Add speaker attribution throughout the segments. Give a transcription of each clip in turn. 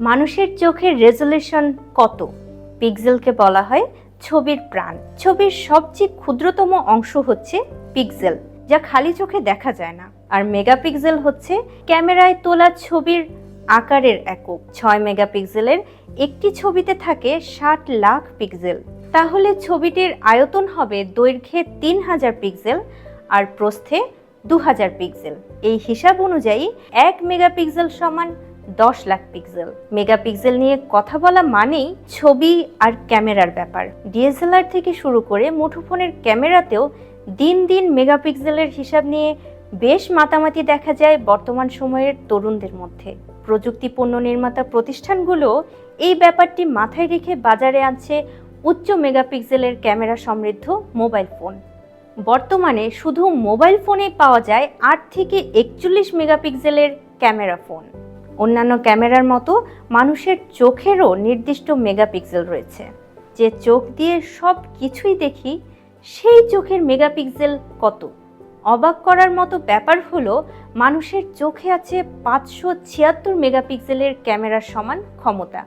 Speaker 1: মানুষের চোখের রেজলিউশন কত? পিক্সেলকে বলা হয় ছবির প্রাণ। ছবির সবচেয়ে ক্ষুদ্রতম অংশ হচ্ছে পিক্সেল, যা খালি চোখে দেখা যায় না। আর মেগাপিক্সেল হচ্ছে ক্যামেরায় তোলা ছবির আকারের একক। ছয় মেগাপিক্সেলের একটি ছবিতে থাকে ষাট লাখ পিক্সেল। তাহলে ছবিটির আয়তন হবে দৈর্ঘ্যে তিন হাজার পিক্সেল আর প্রস্থে দু হাজার পিক্সেল। এই হিসাব অনুযায়ী এক মেগাপিক্সেল সমান দশ লাখ পিক্সেল। মেগাপিক্সেল নিয়ে কথা বলা মানেই ছবি আর ক্যামেরার ব্যাপার। ডিএসএলআর থেকে শুরু করে মুঠোফোনের ক্যামেরাতেও দিন দিন মেগাপিক্সেলের হিসাব নিয়ে বেশ মাতামাতি দেখা যায় বর্তমান সময়ের তরুণদের মধ্যে। প্রযুক্তি পণ্য নির্মাতা প্রতিষ্ঠানগুলো এই ব্যাপারটি মাথায় রেখে বাজারে আনছে উচ্চ মেগাপিক্সেলের ক্যামেরা সমৃদ্ধ মোবাইল ফোন। বর্তমানে শুধু মোবাইল ফোনে পাওয়া যায় আট থেকে একচল্লিশ মেগাপিক্সেলের ক্যামেরা ফোন। অন্যান্য ক্যামেরার মতো মানুষের চোখেরও নির্দিষ্ট মেগাপিক্সেল রয়েছে। যে চোখ দিয়ে সব কিছুই দেখি, সেই চোখের মেগাপিক্সেল কত? অবাক করার মতো ব্যাপার হলো, মানুষের চোখে আছে পাঁচশো ছিয়াত্তর মেগাপিক্সেলের ক্যামেরার সমান ক্ষমতা।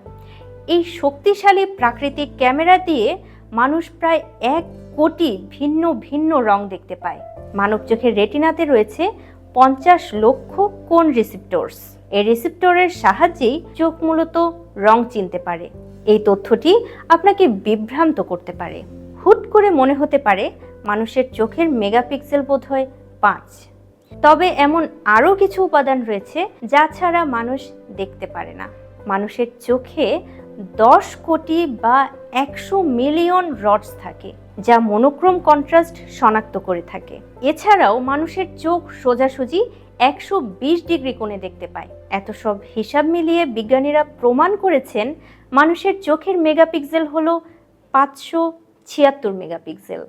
Speaker 1: এই শক্তিশালী প্রাকৃতিক ক্যামেরা দিয়ে মানুষ প্রায় এক কোটি ভিন্ন ভিন্ন রং দেখতে পায়। মানব চোখের রেটিনাতে রয়েছে পঞ্চাশ লক্ষ কোন রিসিপ্টরস এই রিসিপ্টরের সাহায্যেই চোখ মূলত রং চিনতে পারে। এই তথ্যটি আপনাকে বিভ্রান্ত করতে পারে। হুট করে মনে হতে পারে মানুষের চোখের মেগাপিক্সেল বোধহয় পাঁচ। তবে এমন আরও কিছু উপাদান রয়েছে যা ছাড়া মানুষ দেখতে পারে না। মানুষের চোখে দশ কোটি বা একশো মিলিয়ন রডস থাকে। যা মনোক্রম কন্ট্রাস্ট শনাক্ত করে থাকে। এছাড়াও মানুষের চোখ সোজাসুজি একশো বিশ ডিগ্রি কোণে দেখতে পায়। এত সব হিসাব মিলিয়ে বিজ্ঞানীরা প্রমাণ করেছেন মানুষের চোখের মেগাপিক্সেল হল পাঁচশো ছিয়াত্তর মেগাপিক্সেল।